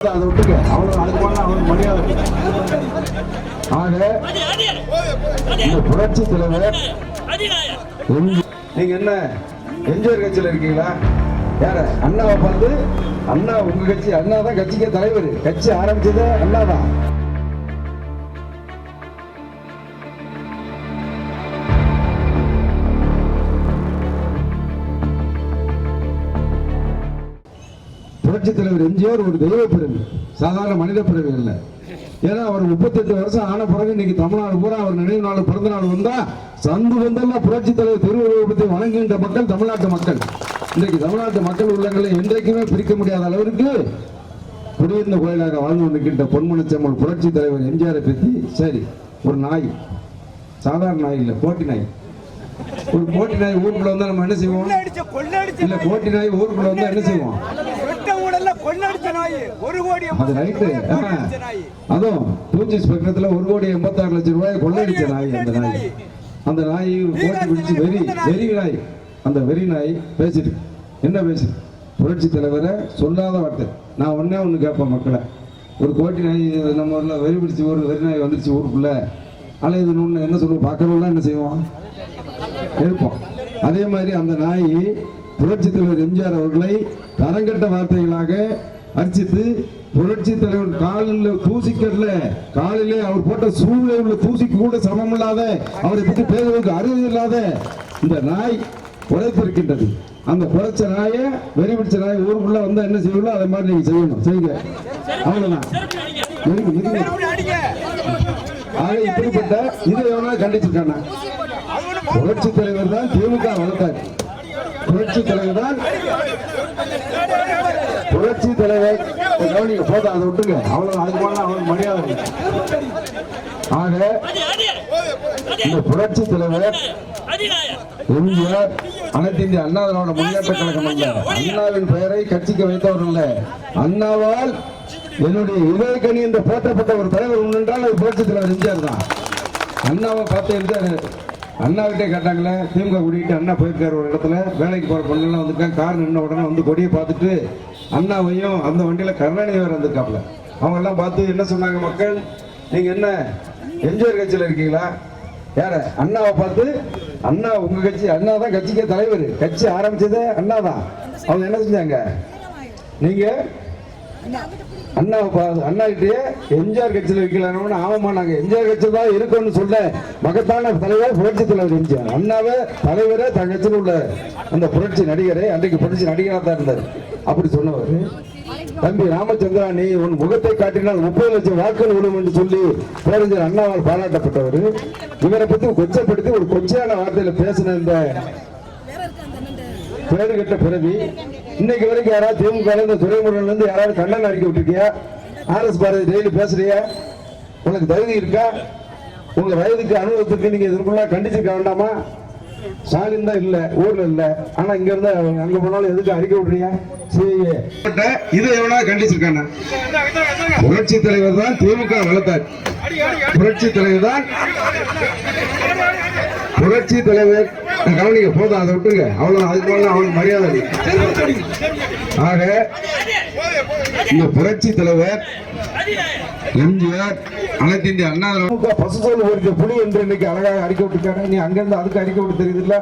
அதை விட்டுங்க அவ்வளவு அதுக்கு மேல மரியாதை. ஆக இந்த புரட்சி தலைவர் நீங்க என்ன எம்ஜிஆர் கட்சியில இருக்கீங்களா? யார அண்ணாவை பார்த்து அண்ணா உங்க கட்சி அண்ணா தான் கட்சிக்கு தலைவர். கட்சி ஆரம்பிச்சது அண்ணா தான் புரட்சி தலைவர் எம்ஜிஆர் ஒரு தெய்வ பிறவி. சாதாரண மனித பிறவி இல்லை ஏன்னா அவர் முப்பத்தெட்டு வருஷம் ஆன பிறகு இன்னைக்கு தமிழ்நாடு பூரா அவர் நினைவு நாள் பிறந்த நாள் வந்தா சந்து வந்தெல்லாம் புரட்சி தலைவர் திருவுருவத்தை வணங்குகின்ற மக்கள் தமிழ்நாட்டு மக்கள். இன்றைக்கு தமிழ்நாட்டு மக்கள் உள்ளங்களை என்றைக்குமே பிரிக்க முடியாத அளவிற்கு குடியிருந்த கோயிலாக வாழ்ந்து கொண்டிருக்கின்ற பொன்மனச்செம்மல் புரட்சி தலைவர் எம்ஜிஆரை பற்றி சரி ஒரு நாய். சாதாரண நாய் இல்லை போட்டி நாய். ஒரு போட்டி நாய் ஊருக்குள்ள வந்தா நம்ம என்ன செய்வோம்? இல்ல போட்டி நாய் ஊருக்குள்ள வந்தா என்ன செய்வோம்? கொள்ளடிச்ச நாய் ஒரு கோடி அது ரைட்டு கொள்ளடிச்ச அதுவும் பூச்சி ஸ்பெக்ட்ரத்தில் ஒரு கோடி எண்பத்தாறு லட்சம் ரூபாய் கொள்ளையடிச்ச நாய் அந்த நாய். அந்த நாய் போட்டி பிடிச்சு வெறி வெறி நாய். அந்த வெறி நாய் பேசிட்டு என்ன பேசுது புரட்சி தலைவரை சொல்லாத வார்த்தை. நான் ஒண்ணே ஒன்று கேட்பேன் மக்களை. ஒரு கோட்டி நாய் நம்ம ஊரில் வெறி பிடிச்சி ஒரு வெறி நாய் வந்துருச்சு ஊருக்குள்ள. அலையுதுன்னு ஒன்று என்ன சொல்லுவோம்? பார்க்கறவங்களாம் என்ன செய்வோம்? இருப்போம் அதே மாதிரி அந்த நாய் புரட்சி தலைவர் எம்ஜிஆர் அவர்களை தரங்கட்ட வார்த்தைகளாக அர்ச்சித்து புரட்சி தலைவர் காலில் தூசிக்கல்ல காலிலே அவர் போட்ட சூழலை உள்ள தூசிக்கு கூட சமம் இல்லாத அவரை பற்றி பேசுவதற்கு அறிவு இல்லாத இந்த நாய் உழைத்திருக்கின்றது அந்த குறைச்ச நாயை வெறி பிடிச்ச நாய் ஊருக்குள்ள வந்தா என்ன செய்யணும் அதை மாதிரி நீங்க செய்யணும். செய்யுங்க. அவ்வளவுதான். ஆக இப்படிப்பட்ட இதை எவனா கண்டிச்சிருக்கானா புரட்சி தலைவர் தான் திமுக வளர்த்தாரு புரட்சி தலைவர் தான் புரட்சி தலைவர். கவனிங்க போதும் அதை விட்டுங்க அவ்வளவு அதுக்கு போனா அவனுக்கு மரியாதை. ஆக இந்த புரட்சி தலைவர் எம்ஜிஆர் அனைத்து இந்திய அண்ணா திராவிட முன்னேற்ற கழகம் அல்ல. அண்ணாவின் பெயரை கட்சிக்கு வைத்தவர் அல்ல. அண்ணாவால் என்னுடைய இதயக்கணி என்று போற்றப்பட்ட ஒரு தலைவர் உண்டு என்றால் அது புரட்சி தலைவர் எம்ஜிஆர் தான். அண்ணாவை பார்த்து எம்ஜிஆர் அண்ணாவிட்டே கேட்டாங்களே திமுக கூட்டிகிட்டு அண்ணா போயிருக்காரு ஒரு இடத்துல வேலைக்கு போகிற பொண்ணுலாம் வந்திருக்காங்க. கார் நின்ன உடனே வந்து கொடியை பார்த்துட்டு அண்ணாவையும் அந்த வண்டியில் கருணாநிதி வேறு வந்திருக்காப்புல. அவங்கெல்லாம் பார்த்து என்ன சொன்னாங்க மக்கள்? நீங்கள் என்ன எம்ஜிஆர் கட்சியில் இருக்கீங்களா? யார? அண்ணாவை பார்த்து அண்ணா உங்கள் கட்சி அண்ணா தான் கட்சிக்கே தலைவர். கட்சி ஆரம்பிச்சதே அண்ணா தான் அவங்க என்ன செஞ்சாங்க? நீங்கள் அண்ணா அண்ணா கிட்டே எம்ஜிஆர் கட்சியில் வைக்கலாம்னு ஆமாமா நாங்க. எம்ஜிஆர் கட்சி தான் இருக்கோம்னு சொல்ல மகத்தான தலைவர் புரட்சி தலைவர் எம்ஜிஆர். அண்ணாவே தலைவரே தன் கட்சியில் உள்ள அந்த புரட்சி நடிகரே. அன்றைக்கு புரட்சி நடிகராக தான் இருந்தார். அப்படி சொன்னவர். தம்பி ராமச்சந்திரா நீ உன் முகத்தை காட்டினால் முப்பது லட்சம் வாக்குகள் விடும் என்று சொல்லி பேரறிஞர் அண்ணாவால் பாராட்டப்பட்டவர். இவரை பத்தி கொச்சப்படுத்தி ஒரு கொச்சையான வார்த்தையில பேசின இந்த பேரு கெட்ட பிறவி. இன்னைக்கு வரைக்கும் யாராவது திமுக இந்த துறைமுறையில இருந்து யாராவது கண்ணன் அறிக்கை விட்டுருக்கியா? ஆர்எஸ் பாரதி டெய்லி பேசுறியா? உனக்கு தகுதி இருக்கா? உங்க வயதுக்கு அனுபவத்துக்கு நீங்க இதற்குள்ள கண்டிச்சிருக்க வேண்டாமா? ஸ்டாலின் தான் இல்ல ஊர்ல இல்ல. ஆனா இங்க இருந்தா அங்க போனாலும் எதுக்கு அறிக்கை விடுறீங்க? சிஏ இதை எவனா கண்டிச்சிருக்கான? புரட்சி தலைவர் தான் திமுக வளர்த்தார். புரட்சி தலைவர் தான் புரட்சி தலைவர் கவனிக்க போதும் அதை விட்டுங்க அவ்வளவு அதுக்கு மேலே அவனுக்கு மரியாதை ஆக இந்த புரட்சி தலைவர் எம்ஜிஆர் அனைத்து இந்திய அண்ணா பசு பசுசோல் ஒழிக்க புலி என்று இன்னைக்கு அழகாக அறிக்கை விட்டுருக்காங்க. நீ அங்கிருந்து அதுக்கு அறிக்கை விட்டு தெரியுது இல்லை.